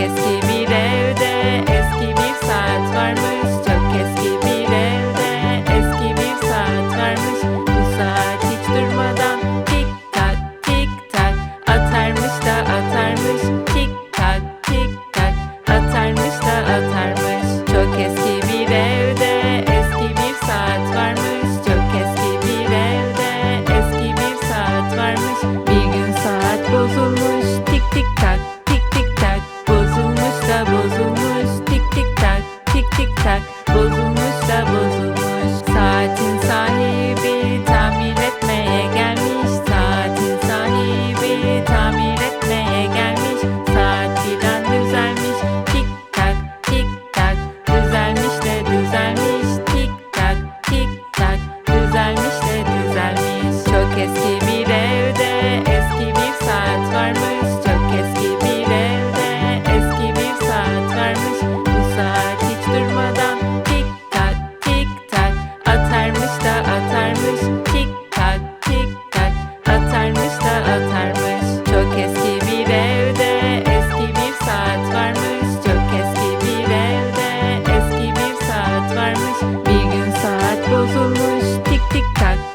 eski eski bir evde eski bir saat varmış. Çok eski bir evde eski bir saat varmış. Bu saat hiç durmadan tik tak tik tak. Atarmış da atarmış tik tak tik tak. Atarmış da atarmış. Çok eski bir evde eski bir saat varmış. Çok eski bir evde eski bir saat varmış. Bir gün saat bozulmuş tik tik tak.